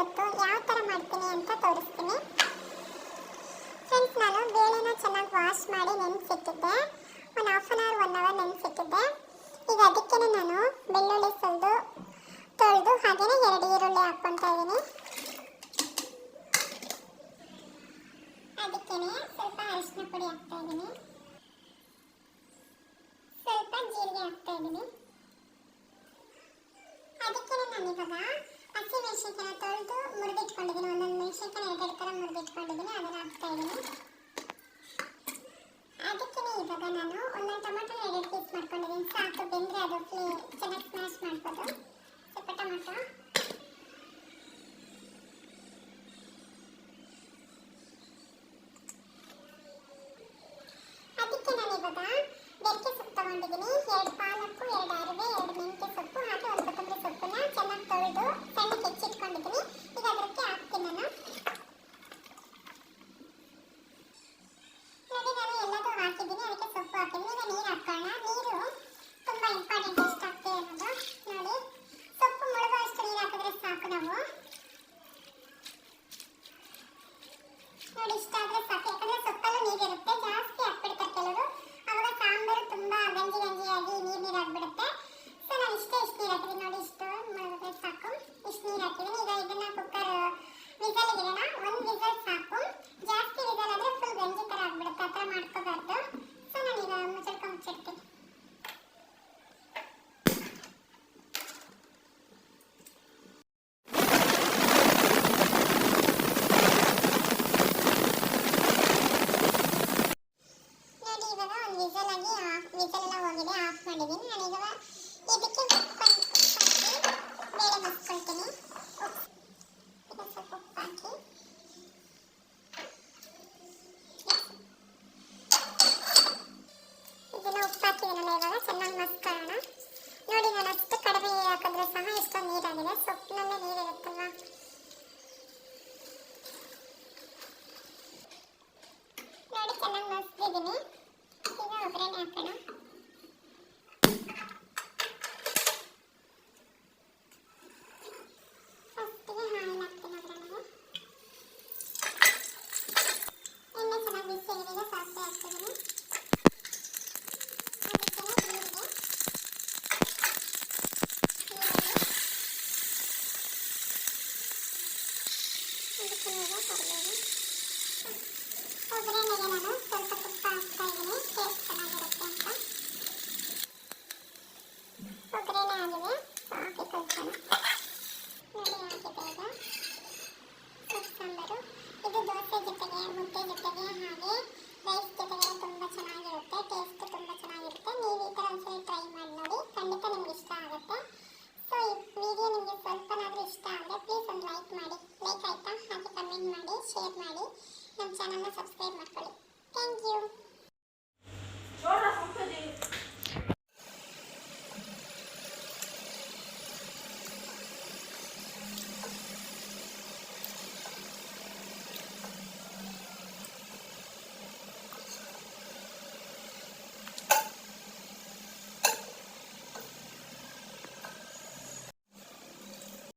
ಇವತ್ತು ಯಾವ ಥರ ಮಾಡ್ತೀನಿ ಅಂತ ತೋರಿಸ್ತೀನಿ. ಫ್ರೆಂಡ್ಸ್ ನಾನು ಬೇಳೆನ ಚೆನ್ನಾಗಿ ವಾಶ್ ಮಾಡಿ ನೆನೆಸಿಟ್ಟಿದ್ದೆ. ಒಂದು half an hour one hour ನೆನೆಸಿಟ್ಟಿದ್ದೆ. ಈಗ ಅದಕ್ಕೇ ನಾನು ಬೆಳ್ಳುಳ್ಳಿ ಸುಲಿದು ತೊಳೆದು ಹಾಗೆಯೇ ಎರಡು ಈರುಳ್ಳಿ ಹಾಕ್ಕೊತಾ ಇದ್ದೀನಿ. ಸ್ವಲ್ಪ ಅರಿಶಿನ ಪುಡಿ ಹಾಕ್ತಾ ಇದ್ದೀನಿ. ಸ್ವಲ್ಪ ಜೀರಿಗೆ ಹಾಕ್ತಾ ಇದ್ದೀನಿ. ಅದಕ್ಕೆ ನಾನು ಇವಾಗ ಹಸಿ ಮೆಣಸಿನ್ಕಾಯಿನ ತೊಳೆದು ಮುರಿದಿಟ್ಕೊಂಡಿದ್ದೀನಿ. ಒಂದೊಂದು ಮೆಣಸಿನ್ಕಾಯಿನ ಎರಡೆರಡು ಥರ ಮುರಿದಿಟ್ಕೊಂಡಿದ್ದೀನಿ. ಅದನ್ನು ಹಾಕ್ತಾ ಇದ್ದೀನಿ. ಅದಕ್ಕೇ ಇವಾಗ ನಾನು ಒಂದೊಂದು ಟೊಮೆಟೊ ಎರಡು ಪೀಸ್ ಮಾಡ್ಕೊಂಡಿದ್ದೀನಿ. ಸಾಕು ಬೆಂದರೆ ಅದು ಫ್ಲೇ ಚೆನ್ನಾಗಿ ಚೆನ್ನಾಗಿ ಹರಿಯೋಣ ಕೊಬ್ಬರಿ ನಾನು ಸ್ವಲ್ಪ ತುಪ್ಪ ಹಾಕಿ